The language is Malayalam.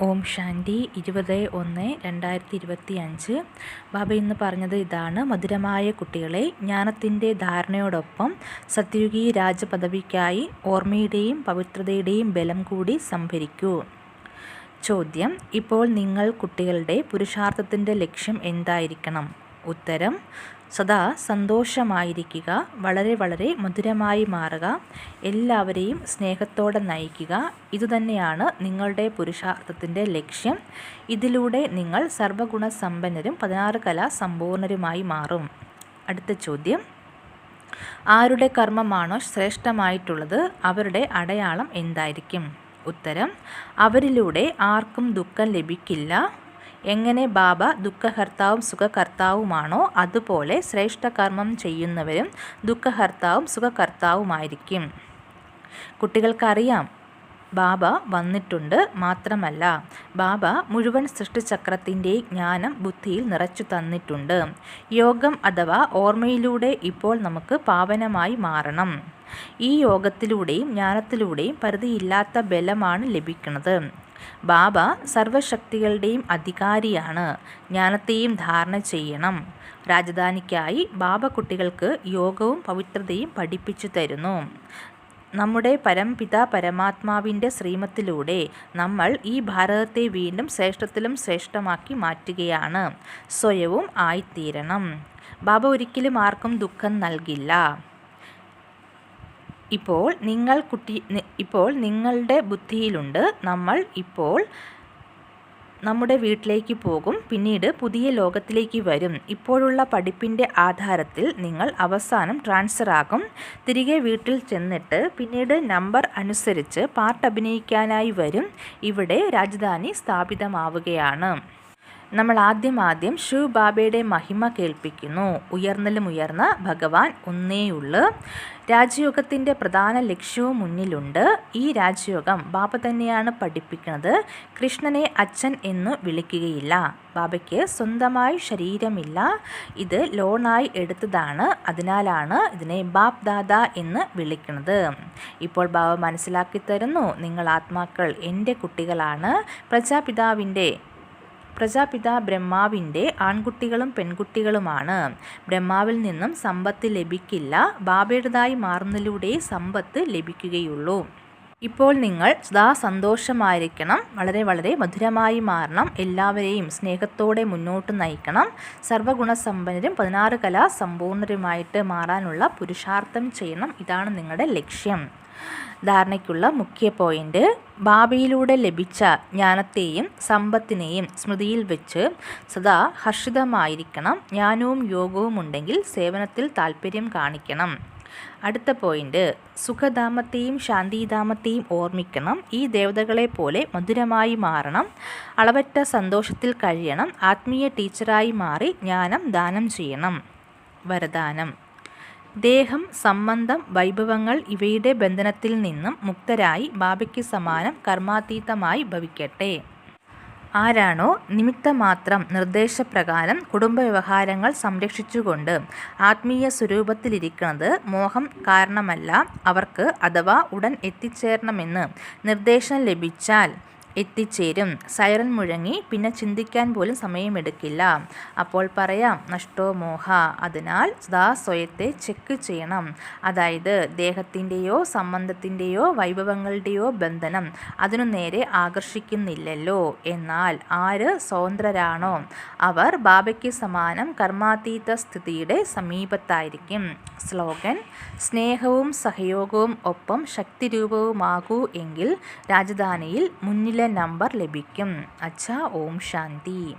ഓം ശാന്തി ഇരുപത് ഒന്ന് രണ്ടായിരത്തി ഇരുപത്തി അഞ്ച് ബാബ ഇന്ന് പറഞ്ഞത് ഇതാണ് മധുരമായ കുട്ടികളെ ജ്ഞാനത്തിന്റെ ധാരണയോടൊപ്പം സത്യയുഗി രാജപദവിക്കായി ഓർമ്മയുടെയും പവിത്രതയുടെയും ബലം കൂടി സംഭരിക്കൂ. ചോദ്യം ഇപ്പോൾ നിങ്ങൾ കുട്ടികളുടെ പുരുഷാർത്ഥത്തിന്റെ ലക്ഷ്യം എന്തായിരിക്കണം? ഉത്തരം. സദാ സന്തോഷമായിരിക്കുക. വളരെ വളരെ മധുരമായി മാറുക. എല്ലാവരെയും സ്നേഹത്തോടെ നയിക്കുക. ഇതുതന്നെയാണ് നിങ്ങളുടെ പുരുഷാർത്ഥത്തിന്റെ ലക്ഷ്യം. ഇതിലൂടെ നിങ്ങൾ സർവഗുണസമ്പന്നരും പതിനാറ് കലാ സമ്പൂർണരുമായി മാറും. അടുത്ത ചോദ്യം. ആരുടെ കർമ്മമാണോ ശ്രേഷ്ഠമായിട്ടുള്ളത്? അവരുടെ അടയാളം എന്തായിരിക്കും? ഉത്തരം. അവരിലൂടെ ആർക്കും ദുഃഖം ലഭിക്കില്ല. എങ്ങനെ ബാബ ദുഃഖഹർത്താവും സുഖകർത്താവുമാണോ അതുപോലെ ശ്രേഷ്ഠകർമ്മം ചെയ്യുന്നവരും ദുഃഖഹർത്താവും സുഖകർത്താവുമായിരിക്കും. കുട്ടികൾക്കറിയാം ബാബ വന്നിട്ടുണ്ട് മാത്രമല്ല. ബാബ മുഴുവൻ സൃഷ്ടിചക്രത്തിന്റെ ജ്ഞാനം ബുദ്ധിയിൽ നിറച്ചു തന്നിട്ടുണ്ട്. യോഗം അഥവാ ഓർമ്മയിലൂടെ ഇപ്പോൾ നമുക്ക് പാവനമായി മാറണം. ഈ യോഗത്തിലൂടെയും ജ്ഞാനത്തിലൂടെയും പരിധിയില്ലാത്ത ബലമാണ് ലഭിക്കുന്നത്. ബാബ സർവശക്തികളുടെയും അധികാരിയാണ്. ജ്ഞാനത്തെയും ധാരണ ചെയ്യണം. രാജധാനിക്കായി ബാബ കുട്ടികൾക്ക് യോഗവും പവിത്രതയും പഠിപ്പിച്ചു തരുന്നു. നമ്മുടെ പരംപിതാ പരമാത്മാവിന്റെ ശ്രീമത്തിലൂടെ നമ്മൾ ഈ ഭാരതത്തെ വീണ്ടും ശ്രേഷ്ഠത്തിലും ശ്രേഷ്ഠമാക്കി മാറ്റുകയാണ്. സ്വയവും ആയിത്തീരണം. ബാബ ഒരിക്കലും ആർക്കും ദുഃഖം നൽകില്ല. ഇപ്പോൾ നിങ്ങൾ കുട്ടി ഇപ്പോൾ നിങ്ങളുടെ ബുദ്ധിയിലുണ്ട്. നമ്മൾ ഇപ്പോൾ നമ്മുടെ വീട്ടിലേക്ക് പോകും. പിന്നീട് പുതിയ ലോകത്തിലേക്ക് വരും. ഇപ്പോഴുള്ള പഠിപ്പിന്റെ ആധാരത്തിൽ നിങ്ങൾ അവസാനം ട്രാൻസ്ഫർ ആകും. തിരികെ വീട്ടിൽ ചെന്നിട്ട് പിന്നീട് നമ്പർ അനുസരിച്ച് പാർട്ട് അഭിനയിക്കാനായി വരും. ഇവിടെ രാജധാനി സ്ഥാപിതമാവുകയാണ്. നമ്മൾ ആദ്യം ആദ്യം ശിവ് ബാബയുടെ മഹിമ കേൾപ്പിക്കുന്നു. ഉയർന്നലും ഉയർന്ന ഭഗവാൻ ഒന്നേയുള്ളു. രാജയോഗത്തിന്റെ പ്രധാന ലക്ഷ്യവും മുന്നിലുണ്ട്. ഈ രാജയോഗം ബാബ തന്നെയാണ് പഠിപ്പിക്കുന്നത്. കൃഷ്ണനെ അച്ഛൻ എന്ന് വിളിക്കുകയില്ല. ബാബയ്ക്ക് സ്വന്തമായി ശരീരമില്ല. ഇത് ലോണായി എടുത്തതാണ്. അതിനാലാണ് ഇതിനെ ബാബ് ദാദ എന്ന് വിളിക്കുന്നത്. ഇപ്പോൾ ബാബ മനസ്സിലാക്കി തരുന്നു നിങ്ങൾ ആത്മാക്കൾ എന്റെ കുട്ടികളാണ്. പ്രജാപിതാവിന്റെ പ്രജാപിത ബ്രഹ്മാവിന്റെ ആൺകുട്ടികളും പെൺകുട്ടികളുമാണ്. ബ്രഹ്മാവിൽ നിന്നും സമ്പത്ത് ലഭിക്കില്ല. ബാബയുടേതായി മാറുന്നതിലൂടെ സമ്പത്ത് ലഭിക്കുകയുള്ളൂ. ഇപ്പോൾ നിങ്ങൾ സദാ സന്തോഷമായിരിക്കണം. വളരെ വളരെ മധുരമായി മാറണം. എല്ലാവരെയും സ്നേഹത്തോടെ മുന്നോട്ട് നയിക്കണം. സർവഗുണസമ്പന്നരും പതിനാറ് കലാ സമ്പൂർണരുമായിട്ട് മാറാനുള്ള പുരുഷാർത്ഥം ചെയ്യണം. ഇതാണ് നിങ്ങളുടെ ലക്ഷ്യം. ധാരണയ്ക്കുള്ള മുഖ്യ പോയിന്റ്. ഭാവിയിലൂടെ ലഭിച്ച ജ്ഞാനത്തെയും സമ്പത്തിനെയും സ്മൃതിയിൽ വെച്ച് സദാ ഹർഷിതമായിരിക്കണം. ജ്ഞാനവും യോഗവും ഉണ്ടെങ്കിൽ സേവനത്തിൽ താല്പര്യം കാണിക്കണം. അടുത്ത പോയിന്റ്. സുഖധാമത്തെയും ശാന്തിധാമത്തെയും ഓർമ്മിക്കണം. ഈ ദേവതകളെ പോലെ മധുരമായി മാറണം. അളവറ്റ സന്തോഷത്തിൽ കഴിയണം. ആത്മീയ ടീച്ചറായി മാറി ജ്ഞാനം ദാനം ചെയ്യണം. വരദാനം. ദേഹം സംബന്ധം വൈഭവങ്ങൾ ഇവയുടെ ബന്ധനത്തിൽ നിന്നും മുക്തരായി ബാബയ്ക്ക് സമാനം കർമാതീതമായി ഭവിക്കട്ടെ. ആരാണോ നിമിത്തമാത്രം നിർദ്ദേശപ്രകാരം കുടുംബ വ്യവഹാരങ്ങൾ സംരക്ഷിച്ചുകൊണ്ട് ആത്മീയ സ്വരൂപത്തിലിരിക്കുന്നത് മോഹം കാരണമല്ല അവർക്ക് അഥവാ ഉടൻ എത്തിച്ചേരണമെന്ന് നിർദ്ദേശം ലഭിച്ചാൽ എത്തിച്ചേരും. സൈറൻ മുഴങ്ങി പിന്നെ ചിന്തിക്കാൻ പോലും സമയമെടുക്കില്ല. അപ്പോൾ പറയാം നഷ്ടോ മോഹ. അതിനാൽ സദാ സ്വയത്തെ ചെക്ക് ചെയ്യണം. അതായത് ദേഹത്തിന്റെയോ സംബന്ധത്തിന്റെയോ വൈഭവങ്ങളുടെയോ ബന്ധനം അതിനു നേരെ ആകർഷിക്കുന്നില്ലല്ലോ. എന്നാൽ ആര് സ്വതന്ത്രരാണോ? അവർ ബാബയ്ക്ക് സമാനം കർമാതീത സ്ഥിതിയുടെ സമീപത്തായിരിക്കും. സ്ലോഗൻ സ്നേഹവും സഹയോഗവും ഒപ്പം ശക്തിരൂപവുമാകൂ എങ്കിൽ രാജധാനിയിൽ നമ്പർ ലഭിക്കും. അച്ഛാ ഓം ശാന്തി.